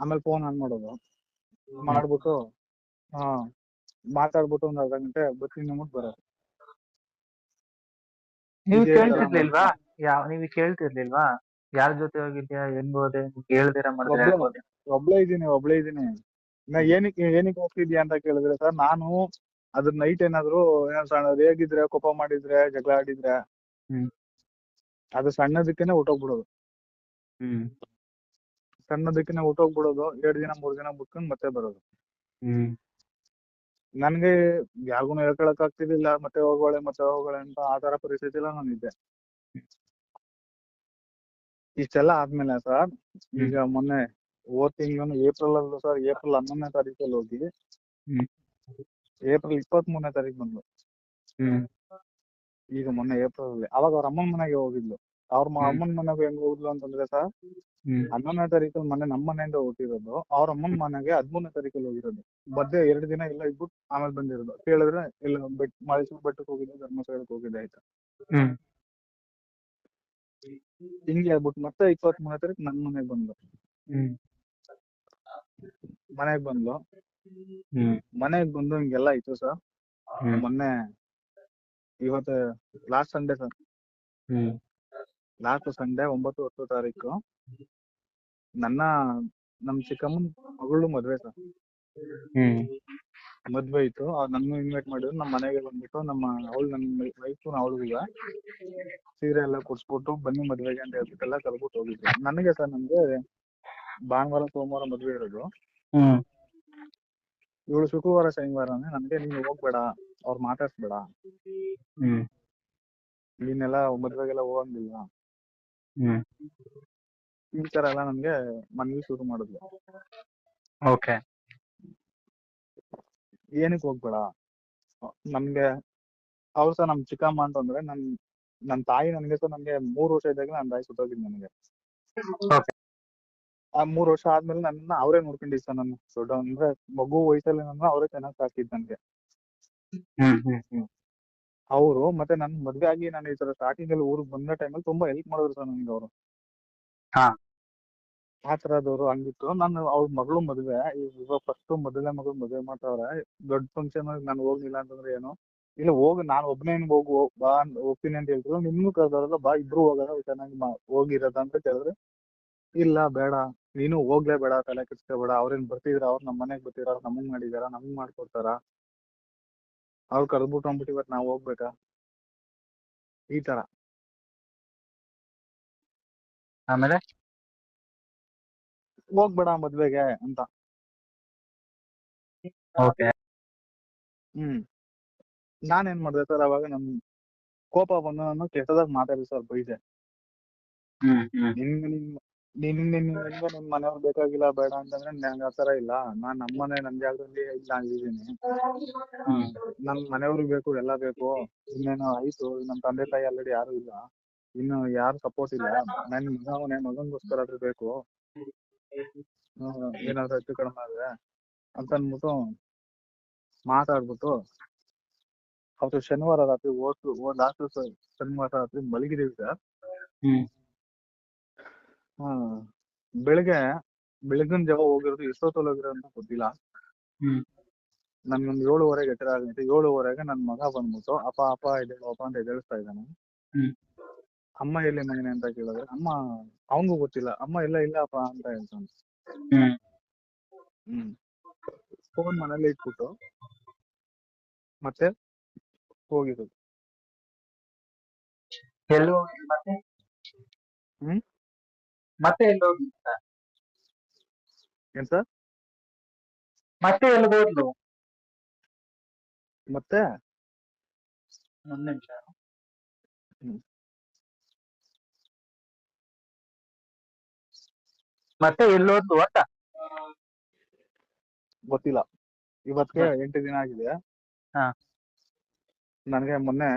ಆಮೇಲೆ ಫೋನ್ ಆನ್ ಮಾಡೋದು. ಮಾಡ್ಬಿಟ್ಟು ಹಾ ಮಾತಾಡ್ಬಿಟ್ಟು ಒಂದ್ ಅರ್ಧ ಗಂಟೆ ಬರ್ತೀನಿ ಅಂದ್ಬಿಟ್ಟು ಬರೋದು. ನೀವು ಕೇಳ್ತಿರ್ಲಿಲ್ವಾ? ಯಾವ ನೀವು ಕೇಳ್ತಿರ್ಲಿಲ್ವಾ? ಯಾರ ಜೊತೆ ಹೋಗಿದ್ಯಾ ಹೆಂಗ್ ಹೋದೆ ಕೇಳ್ದಿರ ಮಾಡಿದ್ರೆ ಒಬ್ಳೆ ಇದೀನಿ ಒಬ್ಳೆ ಇದೀನಿ ನಾ ಏನಕ್ಕೆ ಏನಕ್ಕೆ ಹೋಗ್ತಿದ್ಯಾ ಅಂತ ಕೇಳಿದ್ರೆ ಸರ್ ನಾನು ಅದ್ರ ನೈಟ್ ಏನಾದ್ರು ಏನಾದ್ರು ಸಣ್ಣ ರೇಗಿದ್ರೆ ಕೋಪ ಮಾಡಿದ್ರೆ ಜಗಳ ಆಡಿದ್ರೆ ಹ್ಮ್. ಅದು ಸಣ್ಣದಕ್ಕೇನೆ ಹೊಟ್ಟೋಗ್ಬಿಡೋದು ಹ್ಮ್. ಸಣ್ಣದಕ್ಕೇನೆ ಹೊಟ್ಟೋಗ್ಬಿಡೋದು ಎರಡ್ ದಿನ ಮೂರ್ ದಿನ ಬಿಟ್ಕೊಂಡು ಮತ್ತೆ ಬರೋದು. ಹ್ಮ್. ನನ್ಗೆ ಯಾರಿಗೂ ಹೇಳ್ಕೊಳಕ್ ಆಗ್ತಿರ್ಲಿಲ್ಲ ಮತ್ತೆ ಹೋಗೋಳೆ ಮತ್ತೆ ಹೋಗೋಳೆ ಅಂತ ಆ ತರ ಪರಿಸ್ಥಿತಿಲ್ಲ ನಾನು ಇದ್ದೆ ಇಷ್ಟೆಲ್ಲ ಆದ್ಮೇಲೆ ಸರ್ ಈಗ ಮೊನ್ನೆ ಹೋದ್ ತಿಂಗಳು ಏಪ್ರಿಲ್ ಅಲ್ಲೂ ಸರ್ ಏಪ್ರಿಲ್ ಹನ್ನೊಂದನೇ ತಾರೀಕಲ್ಲಿ ಹೋಗಿ ಏಪ್ರಿಲ್ ಇಪ್ಪತ್ತ್ ಮೂರನೇ ತಾರೀಕು ಬಂದ್ಲು. ಹ್ಮ್. ಈಗ ಮೊನ್ನೆ ಏಪ್ರಿಲ್ ಅಲ್ಲಿ. ಅವಾಗ ಅವ್ರ ಅಮ್ಮನ ಮನೆಗೆ ಹೋಗಿದ್ಲು. ಅವ್ರ. ಅಮ್ಮನ ಮನೆಗೆ ಹೆಂಗ್ ಹೋಗ್ಲು ಅಂತಂದ್ರೆ ಸರ್ ಹನ್ನೊಂದನೇ ತಾರೀಕಲ್ಲಿ ಮೊನ್ನೆ ನಮ್ಮ ಮನೆಯಿಂದ ಹೋಗಿರೋದು ಅವ್ರ ಅಮ್ಮನ ಮನೆಗೆ ಹದಿಮೂರನೇ ತಾರೀಕಲ್ಲಿ ಹೋಗಿರೋದು. ಮಧ್ಯೆ ಎರಡ್ ದಿನ ಇಲ್ಲ ಇದ್ಬಿಟ್ಟು ಆಮೇಲೆ ಬಂದಿರೋದು. ಕೇಳಿದ್ರೆ ಇಲ್ಲ ಬೆಟ್ ಮೈಸೂರು ಬೆಟ್ಟಕ್ಕೆ ಹೋಗಿದ್ದೆ ಧರ್ಮಸ್ಥಳಕ್ಕೆ ಹೋಗಿದ್ದೆ ಆಯ್ತಾ. ಹಿಂಗೆ ಆಗ್ಬಿಟ್ಟು ಮತ್ತೆ ಇಪ್ಪತ್ತ್ ಮೂರನೇ ತಾರೀಕು ನನ್ನ ಮನೆಗೆ ಬಂದ್ಲು. ಹ್ಮ್. ಮನೆಗೆ ಬಂದ್ಲು. ಹ್ಮ್. ಮನೆಗೆ ಬಂದು ಹಿಂಗೆಲ್ಲ ಇತ್ತು ಸರ್. ಮೊನ್ನೆ ಇವತ್ತು ಲಾಸ್ಟ್ ಸಂಡೇ ಸರ್ ಹ್ಮ್. ಲಾಸ್ಟ್ ಸಂಡೇ ಒಂಬತ್ತು ಹತ್ತು ತಾರೀಕು. ನನ್ನ ನಮ್ ಚಿಕ್ಕಮ್ಮನ ಮಗಳು ಮದ್ವೆ ಸರ್ ಹ್ಮ್. ಮದ್ವೆ ಇತ್ತು ಅವ್ರು ನನ್ನ ಇನ್ವೈಟ್ ಮಾಡಿದ್ರು. ನಮ್ಮ ಮನೆಗೆ ಬಂದ್ಬಿಟ್ಟು ನಮ್ಮ ಅವಳು ನನ್ನ ವೈಫು ಅವಳಿಗೆ ಸೀರೆ ಎಲ್ಲ ಕೊಡ್ಸ್ಬಿಟ್ಟು ಬನ್ನಿ ಮದ್ವೆಗೆ ಅಂತ ಹೇಳ್ಬಿಟ್ಟು ಎಲ್ಲ ಕರ್ಬಿಟ್ಟು ಹೋಗಿದ್ರು. ನನಗೆ ಸರ್ ನಮ್ಗೆ ಭಾನುವಾರ ಸೋಮವಾರ ಮದ್ವೆ ಇರೋದು. ಹ್ಮ್. ಇವಳು ಶುಕ್ರವಾರ ಶನಿವಾರನೇ ನನಗೆ ನೀನು ಹೋಗ್ಬೇಡ. ಅವ್ರು ಮಾತಾಡ್ಸ್ಬೇಡ. ಹ್ಮ್. ನೀನೆಲ್ಲ ಮದ್ವೆಗೆಲ್ಲ ಹೋಗಂಗಿಲ್ಲ. ಹ್ಮ್. ಈ ತರ ಎಲ್ಲ ನನ್ಗೆ ಮನವಿ ಶುರು ಮಾಡಿದ್ಲು. ಓಕೆ. ಏನಕ್ಕೆ ಹೋಗ್ಬೇಡ? ನಮ್ಗೆ ಅವ್ರು ಸಹ ನಮ್ ಚಿಕ್ಕಮ್ಮ ಅಂತಂದ್ರೆ ನನ್ ನನ್ ತಾಯಿ ನನ್ಗೆ ಸಹ ನನ್ಗೆ ಮೂರ್ ವರ್ಷ ಇದ್ದಾಗ ನನ್ ತಾಯಿ ಸುತ್ತೋಗಿದ್ ನನಗೆ. ಆ ಮೂರ್ ವರ್ಷ ಆದ್ಮೇಲೆ ನನ್ನ ಅವರೇ ನೋಡ್ಕೊಂಡಿದ್ ಸರ್ ನನ್ನ. ದೊಡ್ಡ ಅಂದ್ರೆ ಮಗು ವಯಸ್ಸಲ್ಲಿ ನನ್ನ ಅವರೇ ಚೆನ್ನಾಗಿ ಸಾಕಿದ್ ನನ್ಗೆ. ಹ್ಮ್ ಹ್ಮ್ ಹ್ಮ್. ಅವರು ಮತ್ತೆ ನನ್ ಮದ್ವೆ ಆಗಿ ನಾನು ಈ ತರ ಸ್ಟಾರ್ಟಿಂಗ್ ಅಲ್ಲಿ ಊರಿಗೆ ಬಂದ ಅಲ್ಲಿ ತುಂಬಾ ಹೆಲ್ಪ್ ಮಾಡಿದ್ರು ಸರ್ ನನಗೆ ಅವರು. ಹಾ. ಆ ತರದವ್ರು ಹಂಗಿತ್ತು. ನಾನು ಅವ್ರ ಮಗಳು ಮದ್ವೆ. ಇವಾಗ ಫಸ್ಟ್ ಮೊದಲನೇ ಮಗಳು ಮದ್ವೆ ಮಾಡ್ತಾವ್ರೆ. ದೊಡ್ಡ ಫಂಕ್ಷನ್ ನಾನು ಹೋಗ್ಲಿಲ್ಲ ಅಂತಂದ್ರೆ ಏನು? ಇಲ್ಲ ಹೋಗಿ ನಾನು ಒಬ್ನೇ ಹೋಗು ಬಾ ಹೋಗ್ತೀನಿ ಅಂತ ಹೇಳ್ತಿದ್ರು. ನಿಮ್ಗೂ ಕರ್ದವ್ರಲ್ಲ ಬಾ ಇಬ್ರು ಹೋಗೋಣ ಚೆನ್ನಾಗಿ ಹೋಗಿರೋದ ಅಂತ ಕೇಳಿದ್ರೆ. ಇಲ್ಲ ಬೇಡ. ನೀನು ಹೋಗ್ಲೇ ಬೇಡ ತಲೆ ಕೆಡ್ಸ್ಕೊಬೇಡ. ಅವ್ರೇನ್ ಬರ್ತಿದ್ರ? ಅವ್ರು ನಮ್ಮ ಮನೆಗ್ ಬರ್ತಿದ್ರು ಅವ್ರು ನಮಗ್ ಮಾಡಿದಾರ ನಮ್ಗ್ ಮಾಡ್ಕೊಡ್ತಾರ. ಅವ್ರು ಕರ್ದ್ಬಿಟ್ಟು ಅಂದ್ಬಿಟ್ಟು ಇವತ್ತು ನಾವ್ ಹೋಗ್ಬೇಕಾ? ಈ ತರ. ಆಮೇಲೆ? ಹೋಗ್ಬೇಡ ಮದ್ವೆಗೆ ಅಂತ. ಓಕೆ. ಹ್ಮ್. ನಾನೇನ್ ಮಾಡ್ದೆ ಸರ್ ಅವಾಗ ನಮ್ ಕೋಪ ಬಂದು ನಾನು ಕೆಟ್ಟದಾಗ ಮಾತಾಡಿ ಸರ್ ಬೈದೆ. ಹ್ಮ್ ನಿನ್ ನಿನ್ ನಿನ್ ನಿನ್ ನಿನ್ಗೆ ನಿನ್ ಮನೆಯವ್ರು ಬೇಕಾಗಿಲ್ಲ ಬೇಡ ಅಂತಂದ್ರೆ ನಂಗೆ ಆತರ ಇಲ್ಲ. ನಾನ್ ನಮ್ಮನೆ ನಮ್ ಜಾಗದಲ್ಲಿ ಇಲ್ಲ ಆಗಿದ್ದೀನಿ ಹ್ಮ್. ನನ್ ಮನೆಯವ್ರಿಗೆ ಬೇಕು ಎಲ್ಲ ಬೇಕು. ಇನ್ನೇನು ಆಯ್ತು? ನಮ್ ತಂದೆ ತಾಯಿ ಆಲ್ರೆಡಿ ಯಾರು ಇಲ್ಲ. ಇನ್ನು ಯಾರು ಸಪೋರ್ಟ್ ಇಲ್ಲ? ನನ್ ಮಗ ನನ್ ಮಗನ್ಗೋಸ್ಕರ ಆದ್ರೂ ಬೇಕು. ಏನಾದ್ರು ಹೆಚ್ಚು ಕಡಿಮೆ ಆದ್ರೆ ಅಂತ ಅಂದ್ಬಿಟ್ಟು ಮಾತಾಡ್ಬಿಟ್ಟು ಅವತ್ತು ಶನಿವಾರ ರಾತ್ರಿ ಓಟು ಲಾಸ್ಟ್ ಶನಿವಾರ ರಾತ್ರಿ ಮಲಗಿದೀವಿ ಸರ್ ಹ್ಮ್ ಬೆಳಿಗ್ಗೆ ಬೆಳಗಿನ ಜಾವ ಹೋಗಿರೋದು ಎಷ್ಟೊತ್ತಲ್ಲಿ ಹೋಗಿರೋ ಅಂತ ಗೊತ್ತಿಲ್ಲ. ಹ್ಮ್. ನನ್ಗೊಂದು ಏಳುವರೆಗೆ ಎಚ್ಚರ ಆಗೈತೆ. ಏಳುವರೆಗೆ ನನ್ ಮಗ ಬಂದ್ಬಿಟ್ಟು ಅಪ್ಪ ಅಪ್ಪ ಎದ್ದೇಳು ಅಪ್ಪ ಅಂತ ಎದ್ದೇಳಿಸ್ತಾ ಇದ್ದಾನೆ. ಹ್ಮ್. ಅಮ್ಮ ಎಲ್ಲಿ ಮಗನೆ ಅಂತ ಕೇಳಿದ್ರೆ ಅಮ್ಮ ಅವನಿಗೂ ಗೊತ್ತಿಲ್ಲ. ಅಮ್ಮ ಇಲ್ಲ ಅಪ್ಪ ಅಂತ ಹೇಳ್ತಾನೆ. ಹ್ಮ್. ಹ್ಮ್. ಫೋನ್ ಮನೇಲಿ ಇಟ್ಬಿಟ್ಟು ಮತ್ತೆ ಹೋಗಿರೋದು ಎಲ್ಲಿ ಹೋಗಿ ಮತ್ತೆ? ಹ್ಮ್? ಮತ್ತೆ ಎಲ್ಲಿ ಹೋದ್ಲು ಏನ್ ಸರ್ ಮತ್ತೆ ಎಲ್ಲಿ ಹೋದ್ಲು? ಮತ್ತೆ? ಒಂದ್ ನಿಮಿಷ. ಹ್ಮ್. ಮತ್ತೆ ಎಲ್ಲಿ ಹೋದ್ಲು ಅಂತ? ಗೊತ್ತಿಲ್ಲ. ಇವತ್ತಿಗೆ ಎಂಟು ದಿನ ಆಗಿದೆ. ಹಾ. ನನಗೆ ಮೊನ್ನೆ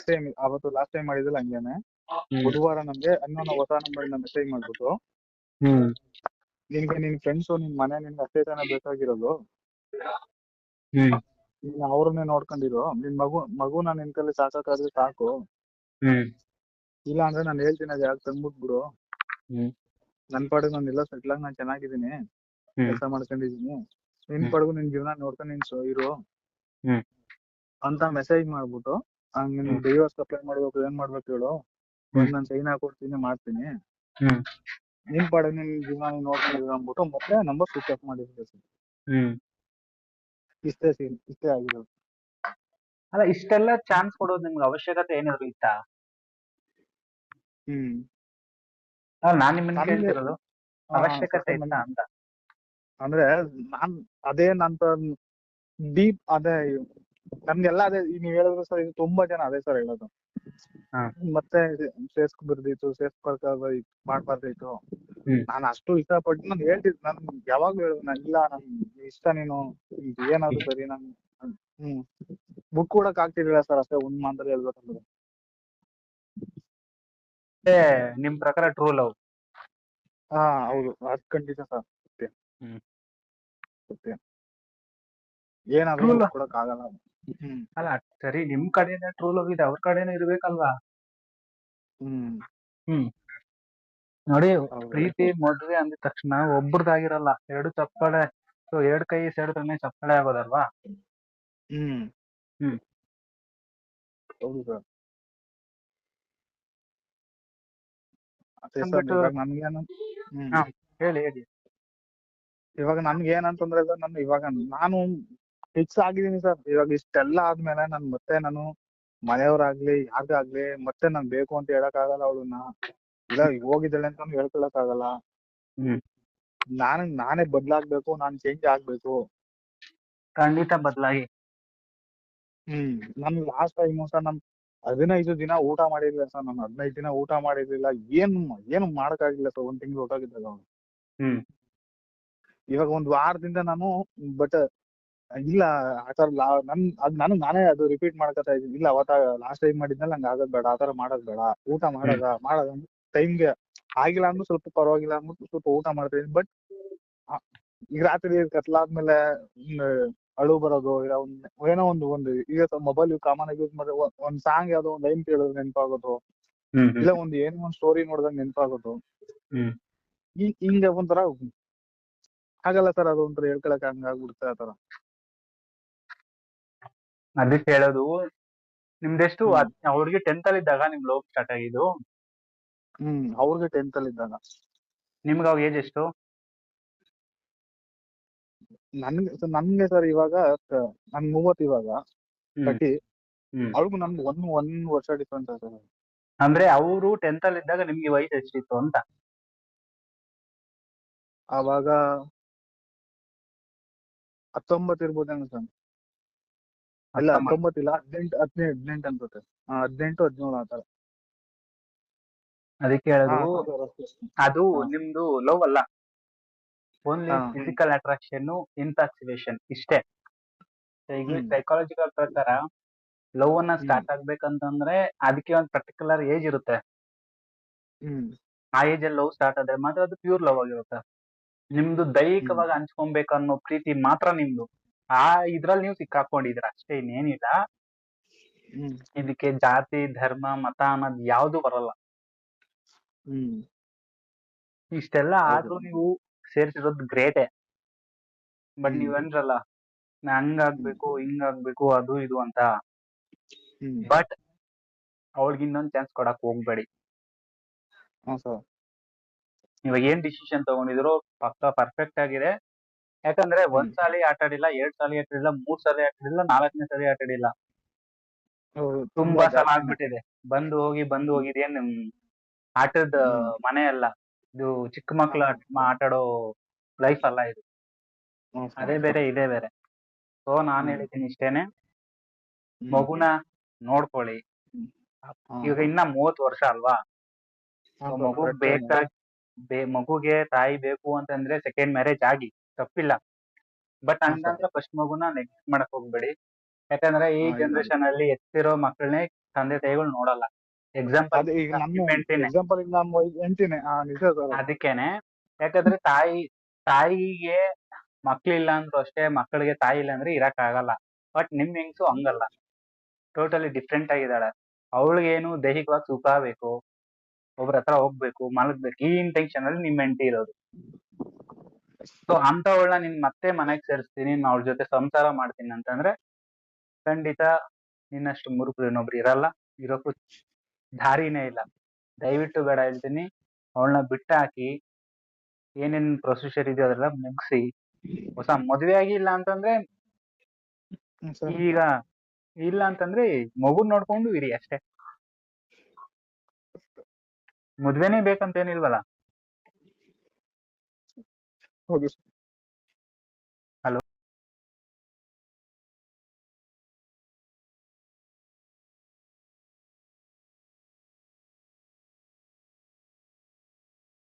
ಸೇಮ್ ಅವತ್ತು ಲಾಸ್ಟ್ ಟೈಮ್ ಮಾಡಿದಿಲ್ಲ ಹಂಗೇನೆ. ಬುಧವಾರ ನಮ್ಗೆ ಅನ್ನೋನ ಹೊಸ ನಂಬರಿಂದ ಮೆಸೇಜ್ ಮಾಡ್ಬಿಟ್ಟು ಹ್ಮ್. ನಿನ್ಗೆ ನಿನ್ ಫ್ರೆಂಡ್ಸ್ ನಿನ್ ಮನೆ ನಿನ್ಗೆ ಅಷ್ಟೇ ಜನ ಬೇಕಾಗಿರೋದು. ಹ್ಮ್. ನೀನ್ ಅವ್ರನ್ನೇ ನೋಡ್ಕೊಂಡಿರು. ನಿನ್ ಮಗು ಮಗುನ ನಿನ್ ಕೈಲಿ ಸಾಕಾದ್ರೆ ಸಾಕು. ಹ್ಮ್. ಇಲ್ಲ ಅಂದ್ರೆ ನಾನು ಹೇಳ್ತೀನಿ ಅದು ಯಾಕೆ ತಂದ್ಬಿಟ್ಬಿಡು. ಹ್ಮ್. ನನ್ ಪಾಡಿಗೆ ನಾನು ಎಲ್ಲ ಸೆಟ್ಲ್ ಆಗಿ ನಾನು ಚೆನ್ನಾಗಿದ್ದೀನಿ. ಕೆಲಸ ಮಾಡ್ಕೊಂಡಿದೀನಿ ನಿನ್ ಪಾಡ್ಗು ನಿನ್ ಜೀವನ ನೋಡ್ಕೊಂಡು ನಿನ್ ಸೊ ಇರು. ಅಂತ ಮೆಸೇಜ್ ಮಾಡ್ಬಿಟ್ಟು ಹಂಗ್ ನಿನ್ ಡೈವರ್ಸ್ ಅಪ್ಲೈ ಮಾಡ್ಬೇಕು ಏನ್ ಮಾಡ್ಬೇಕು ಹೇಳು. ಹ್ಮ್. ನಾನು ಸೈನ್ ಹಾಕೊಡ್ತೀನಿ ಮಾಡ್ತೀನಿ. ಹ್ಮ್. ನಿನ್ ಪಾಡಿಗೆ ನಿನ್ ಜೀವನ ನೀನ್ ನೋಡ್ಕೊಂಡಿರು ಅಂದ್ಬಿಟ್ಟು ಮತ್ತೆ ನಂಬರ್ ಸ್ವಿಚ್ ಆಫ್ ಮಾಡಿದ್ರೆ ಹ್ಮ್. ಇಷ್ಟೇ ಸೀನ್ ಇಷ್ಟೇ ಆಗಿರೋದು. ಅಲ್ಲ ಇಷ್ಟೆಲ್ಲ ಚಾನ್ಸ್ ಕೊಡೋದು ನಿಮ್ಗೆ ಅವಶ್ಯಕತೆ ಏನಾದ್ರು ಇತ್ತಾ? ಹ್ಮ್. ಅಲ್ಲ ನಾನ್ ನಿಮ್ಮನ್ನ ನಮ್ಗೆ- ಕೇಳ್ತಿರೋದು. ಆ, ಅವಶ್ಯಕತೆ ಇಲ್ಲ ಅಂತ? ಅಂದ್ರೆ ನಾನ್ ಅದೇ ನಂತ ಡೀಪ್ ಅದೇ ನಮ್ಗೆಲ್ಲ ಅದೇ ನೀವ್ ಹೇಳಿದ್ರು ಸರ್ ಇದು ತುಂಬಾ ಜನ ಅದೇ ಸರ್ ಹೇಳೋದು. ಮತ್ತೆ ಸೇರ್ಸ್ಕ್ ಬರ್ದಿತ್ತು ಸೇರ್ಸ್ಕೊಳ್ಕ ಮಾಡ್ಬಾರ್ದಿತ್ತು. ನಾನು ಅಷ್ಟು ಇಷ್ಟಪಟ್ಟು ನಾನು ಹೇಳ್ತಿದ್ ನಾನು ಯಾವಾಗ್ಲೂ ಹೇಳಿದ್ ನಾನು ಇಲ್ಲ ನನ್ ಇಷ್ಟ ನೀನು ಏನಾದ್ರು ಸರಿ ನನ್ ಹ್ಮ್. ಬುಕ್ ಕೊಡಕ್ ಆಗ್ತಿರ್ಲಿಲ್ಲ ಸರ್ ಅಷ್ಟೇ ಒಂದ್ ಮಾತ್ರ ಹೇಳ್ಬೇಕಂದ್ರೆ ನಿಮ್ ಪ್ರಕಾರ ಟ್ರೂ ಲವ್ ಹಾ ಹೌದು ಅದ್ ಖಂಡಿತ ಸರ್ ಸತ್ಯ. ಸತ್ಯ. ಏನಾದ್ರು ಕೊಡಕ್ ಆಗಲ್ಲ. ಹ್ಮ್. ಅಲ್ಲ ಸರಿ ನಿಮ್ ಕಡೆನೇ ಟ್ರೋಲ್ ಹೋಗಿದೆ ಅವ್ರ ಕಡೆನೆ ಇರ್ಬೇಕಲ್ವಾ? ಹ್ಮ್. ಹ್ಮ್. ನೋಡಿ ಹೌದು. ಪ್ರೀತಿ ಮದ್ವೆ ಅಂದ ತಕ್ಷಣ ಒಬ್ರದಾಗಿರಲ್ಲ ಎರಡು ಚಪ್ಪಾಳೆ ಸೊ ಎರಡ್ ಕೈ ಸೇರಿದ್ರೆ ಚಪ್ಪಾಳೆ ಆಗೋದಲ್ವಾ? ಹ್ಮ್. ಹ್ಮ್. ಹೌದು. ಸರ್ ಅದೇ ಸರ್ ಅಂದ್ಬಿಟ್ಟು- ಇವಾಗ ನನ್ಗೇನು ಹ್ಮ್. ಹಾ. ಹೇಳಿ ಹೇಳಿ. ಇವಾಗ ನನ್ಗೆ ಏನಂತಂದ್ರೆ ಸರ್ ನಾನು ಇವಾಗ ನಾನು ಫಿಕ್ಸ್ ಆಗಿದ್ದೀನಿ ಸರ್ ಇವಾಗ ಇಷ್ಟೆಲ್ಲ ಆದ್ಮೇಲೆ ನಾನು ಮತ್ತೆ ನಾನು ಮನೆಯವ್ರಾಗ್ಲಿ ಯಾರಿಗಾಗ್ಲಿ ಮತ್ತೆ ನಾನ್ ಬೇಕು ಅಂತ ಹೇಳಕ್ ಆಗಲ್ಲ ಅವಳನ್ನ. ಇಲ್ಲ ಹೋಗಿದ್ದಾಳೆ ಅಂತ ಹೇಳ್ಕೊಳಕ್ ಆಗಲ್ಲ ಹ್ಮ್. ನಾನು ನಾನೇ ಬದ್ಲಾಗ್ಬೇಕು ನಾನ್ ಚೇಂಜ್ ಆಗ್ಬೇಕು. ಖಂಡಿತ ಬದಲಾಗಿ. ಹ್ಮ್. ನನ್ ಲಾಸ್ಟ್ ಟೈಮ್ ಸರ್ ನಮ್ ಹದಿನೈದು ದಿನ ಊಟ ಮಾಡಿರ್ಲಿಲ್ಲ ಸರ್. ನಾನು ಹದಿನೈದು ದಿನ ಊಟ ಮಾಡಿರ್ಲಿಲ್ಲ. ಏನು ಏನು ಮಾಡಕ್ಕಾಗಿಲ್ಲ ಸರ್. ಒಂದ್ ತಿಂಗಳು ಹೊರಟಾಗಿದ್ದಾಗ ಅವನು ಹ್ಮ್. ಇವಾಗ ಒಂದ್ ವಾರದಿಂದ ನಾನು ಬಟ್ ಇಲ್ಲ ಆತರ ನನ್ ಅದ್ ನನಗ್ ನಾನೇ ಅದು ರಿಪೀಟ್ ಮಾಡ್ಕೊತಾ ಇದೀನಿ ಇಲ್ಲ ಅವತ್ತ ಲಾಸ್ಟ್ ಟೈಮ್ ಮಾಡಿದ್ನಲ್ಲ ಹಂಗ ಆಗೋದ್ ಬೇಡ ಆತರ ಮಾಡೋದ್ ಬೇಡ. ಊಟ ಮಾಡೋದ? ಮಾಡೋದ ಟೈಮ್ಗೆ ಆಗಿಲ್ಲ ಅಂದ್ರೂ ಸ್ವಲ್ಪ ಪರವಾಗಿಲ್ಲ ಅಂದ್ಬಿಟ್ಟು ಸ್ವಲ್ಪ ಊಟ ಮಾಡ್ತಾ ಇದೀನಿ ಬಟ್ ಈಗ ರಾತ್ರಿ ಕತ್ಲಾದ್ಮೇಲೆ ಅಳು ಬರೋದು ಇಲ್ಲ ಒಂದ್ ಏನೋ ಒಂದು ಒಂದು ಈಗ ಮೊಬೈಲ್ ಕಾಮನ್ ಆಗಿ ಯೂಸ್ ಮಾಡಿದ್ರೆ ಒಂದ್- ಸಾಂಗ್ ಯಾವ್ದೋ ಒಂದ್ ಲೈನ್ ಕೇಳೋದು ನೆನಪಾಗೋದು. ಇಲ್ಲ ಒಂದ್ ಏನೋ ಒಂದ್ ಸ್ಟೋರಿ ನೋಡಿದಾಗ ನೆನಪಾಗೋದು. ಹಿಂಗ ಒಂಥರ ಆಗಲ್ಲ ಸರ್ ಅದು ಒಂಥರ ಹೇಳ್ಕೊಳಕ್ ಹಂಗ ಆಗ್ಬಿಡುತ್ತೆ ಆತರ ಅದಕ್ಕೆ ಹೇಳೋದು ನಿಮ್ದೆಷ್ಟು ಅವ್ರಿಗೆ ಟೆಂತ್ ಅಲ್ಲಿ ಇದ್ದಾಗ ನಿಮ್ ಲೋಕ್ ಸ್ಟಾರ್ಟ್ ಆಗಿದ್ದು? ಹ್ಮ್ ಅವ್ರಿಗೆ ಟೆಂತ್ ಅಲ್ಲಿ ಇದ್ದಾಗ. ನಿಮ್ಗೆ ಅವಾಗ ಏಜ್ ಎಷ್ಟು? ನನ್ಗೆ ನನ್ಗೆ ಸರ್ ಇವಾಗ ನನ್ ಮೂವತ್ ಇವಾಗ. ತರ್ಟಿ ಅವ್ರಿಗೂ ನಮ್ಗೆ ಒಂದ್ ಒಂದ್ ವರ್ಷ ಡಿಫ್ರೆಂಟ್ ಸರ್. ಅಂದ್ರೆ ಅವರು ಟೆಂತ್ ಅಲ್ಲಿ ಇದ್ದಾಗ ನಿಮ್ಗೆ ವಯಸ್ಸು ಎಷ್ಟಿತ್ತು ಅಂತ? ಅವಾಗ ಹತ್ತೊಂಬತ್ತು ಇರ್ಬೋದೇನೋ ಸರ್. ಇಲ್ಲ ಹತ್ತೊಂಬತ್ತು. ಹತ್ತೊಂಬತ್ತು ಇಲ್ಲ ಹದಿನೆಂಟು ಹದಿನೆಂಟು ಹದಿನೆಂಟು ಅನ್ಸುತ್ತೆ. ಹದಿನೆಂಟು ಹದಿನೇಳು ಆತರ ಅದಕ್ಕೆ ಹೇಳೋದು. ಅದು. ನಿಮ್ದು ಲವ್ ಅಲ್ಲ. ಓನ್ಲಿ ಫಿಸಿಕಲ್ ಅಟ್ರಾಕ್ಷನ್ ಇನ್ಫಾಕ್ಚುಯೇಷನ್ ಇಷ್ಟೇ. ಈಗ ಸೈಕಾಲಜಿಕಲ್ ಪ್ರಕಾರ ಲವ್ ಅನ್ನ. ಸ್ಟಾರ್ಟ್ ಆಗ್ಬೇಕಂತಂದ್ರೆ ಅದಕ್ಕೆ ಒಂದು ಪರ್ಟಿಕ್ಯುಲರ್ ಏಜ್ ಇರುತ್ತೆ. ಆ ಏಜ್ ಅಲ್ಲಿ ಲವ್ ಸ್ಟಾರ್ಟ್ ಆದ್ರೆ ಮಾತ್ರ ಅದು ಪ್ಯೂರ್ ಲವ್ ಆಗಿರುತ್ತೆ. ನಿಮ್ದು ದೈಹಿಕವಾಗಿ ಹಂಚ್ಕೊಬೇಕು ಅನ್ನೋ ಪ್ರೀತಿ ಮಾತ್ರ ನಿಮ್ದು. ಆ ಇದ್ರಲ್ಲಿ ನೀವು ಸಿಕ್ಕಾಕೊಂಡಿದ್ರ ಅಷ್ಟೇ ಇನ್ನೇನಿಲ್ಲ. ಹ್ಮ್. ಇದಕ್ಕೆ ಜಾತಿ ಧರ್ಮ ಮತ ಅನ್ನೋದು ಯಾವ್ದು ಬರಲ್ಲ. ಹ್ಮ್. ಇಷ್ಟೆಲ್ಲ ಹೌದು. ಆದ್ರೂ ನೀವು ಸೇರ್ಸಿರೋದು ಗ್ರೇಟೆ. ಬಟ್ ಹ್ಮ್. ನೀವ್ ಅಂದ್ರಲ್ಲ ನಾ ಹಂಗಾಗ್ಬೇಕು ಹಿಂಗಾಗ್ಬೇಕು ಅದು ಇದು ಅಂತ. ಹ್ಮ್. ಬಟ್ ಅವಳಿಗೆ ಇನ್ನೊಂದ್ ಚಾನ್ಸ್ ಕೊಡಕ್ ಹೋಗ್ಬೇಡಿ. ಹಾ ಸರ್ ಇವಾಗ ಏನ್ ಡಿಸಿಷನ್ ತಗೊಂಡಿದ್ರು ಪಕ್ಕ ಪರ್ಫೆಕ್ಟ್ ಆಗಿದೆ. ಯಾಕಂದ್ರೆ ಒಂದ್ ಸಾಲಿ ಆಟ ಆಡಿಲ್ಲ ಎರಡ್ ಸಾಲಿ ಆಟ ಆಡಿಲ್ಲ ಮೂರ್ ಸಾಲಿ ಆಟ ಆಡಿಲ್ಲ ನಾಲ್ಕನೇ ಸಾಲಿ ಆಟ ಆಡಿಲ್ಲ. ತುಂಬಾ ಸಲ. ಆಗ್ಬಿಟ್ಟಿದೆ. ಬಂದು ಹೋಗಿ ಬಂದು ಹೋಗಿದೇನ್ ಆಟದ ಮನೆ ಅಲ್ಲ ಇದು ಚಿಕ್ಕ ಮಕ್ಳು ಆಟ ಆಡೋ ಲೈಫ್ ಅಲ್ಲ ಇದು. ಅದೇ ಬೇರೆ ಇದೇ ಬೇರೆ. ಸೊ ನಾನ್ ಹೇಳ್ತೀನಿ ಇಷ್ಟೇನೆ. ಮಗುನ ನೋಡ್ಕೊಳ್ಳಿ. ಇವಾಗ ಇನ್ನ ಮೂವತ್ ವರ್ಷ ಅಲ್ವಾ? ಮಗು. ಬೇಕಾಗಿ ಮಗುಗೆ ತಾಯಿ ಬೇಕು ಅಂತಂದ್ರೆ ಸೆಕೆಂಡ್ ಮ್ಯಾರೇಜ್ ಆಗಿ. ತಪ್ಪಿಲ್ಲ. ಬಟ್ ಹಂಗಂದ್ರೆ ಫಸ್ಟ್ ಮಗುನ ನೆಗ್ಲೆಕ್ಟ್ ಮಾಡಕ್ ಹೋಗ್ಬೇಡಿ. ಯಾಕಂದ್ರೆ ಈ ಜನರೇಷನ್ ಅಲ್ಲಿ ಎತ್ತಿರೋ ಮಕ್ಕಳನ್ನೇ ತಂದೆ ತಾಯಿಗಳು ನೋಡಲ್ಲ. ಎಕ್ಸಾಂಪಲ್ ಎಕ್ಸಾಂಪಲ್ ಅದಕ್ಕೇನೆ. ಯಾಕಂದ್ರೆ ತಾಯಿ ತಾಯಿಗೆ ಮಕ್ಳಿಲ್ಲ ಅಂದ್ರು ಅಷ್ಟೇ ಮಕ್ಕಳಿಗೆ ತಾಯಿ ಇಲ್ಲ ಅಂದ್ರೆ ಇರಕ್ ಆಗಲ್ಲ ಬಟ್ ನಿಮ್ ಹೆಂಗ್ಸು ಹಂಗಲ್ಲ. ಟೋಟಲಿ ಡಿಫ್ರೆಂಟ್ ಆಗಿದ್ದಾಳೆ. ಅವಳಿಗೇನು ದೈಹಿಕವಾಗಿ ಸುಖ ಬೇಕು ಒಬ್ರ ಹತ್ರ ಹೋಗ್ಬೇಕು ಮಲಗ್ಬೇಕು ಈ ಇಂಟೆನ್ಷನ್ ಅಲ್ಲಿ ನಿಮ್ ಹೆಂಡತಿ ಇರೋದು. ಸೊ ಅಂತವಳನ್ನ ನಿನ್ ಮತ್ತೆ ಮನೆಗ್ ಸೇರಿಸ್ತೀನಿ ಅವ್ಳ ಜೊತೆ ಸಂಸಾರ ಮಾಡ್ತೀನಿ ಅಂತಂದ್ರೆ ಖಂಡಿತ ನಿನ್ನಷ್ಟು ಮುರುಕರು ಇನ್ನೊಬ್ರು ಇರಲ್ಲ. ಇರೋಕ್ಕೂ ದಾರಿನೇ ಇಲ್ಲ. ದಯವಿಟ್ಟು ಬೇಡ ಹೇಳ್ತೀನಿ. ಅವಳನ್ನ ಬಿಟ್ಟಾಕಿ ಏನೇನ್ ಪ್ರೊಸೀಜರ್ ಇದೆಯೋ ಅದೆಲ್ಲ ಮುಗಿಸಿ. ಹೊಸ ಮದ್ವೆ ಆಗಿಲ್ಲ ಅಂತಂದ್ರೆ ಈಗ ಇಲ್ಲ ಅಂತಂದ್ರೆ ಮಗು ನೋಡ್ಕೊಂಡು ಇರಿ ಅಷ್ಟೇ. ಮದ್ವೆನೇ ಬೇಕಂತ how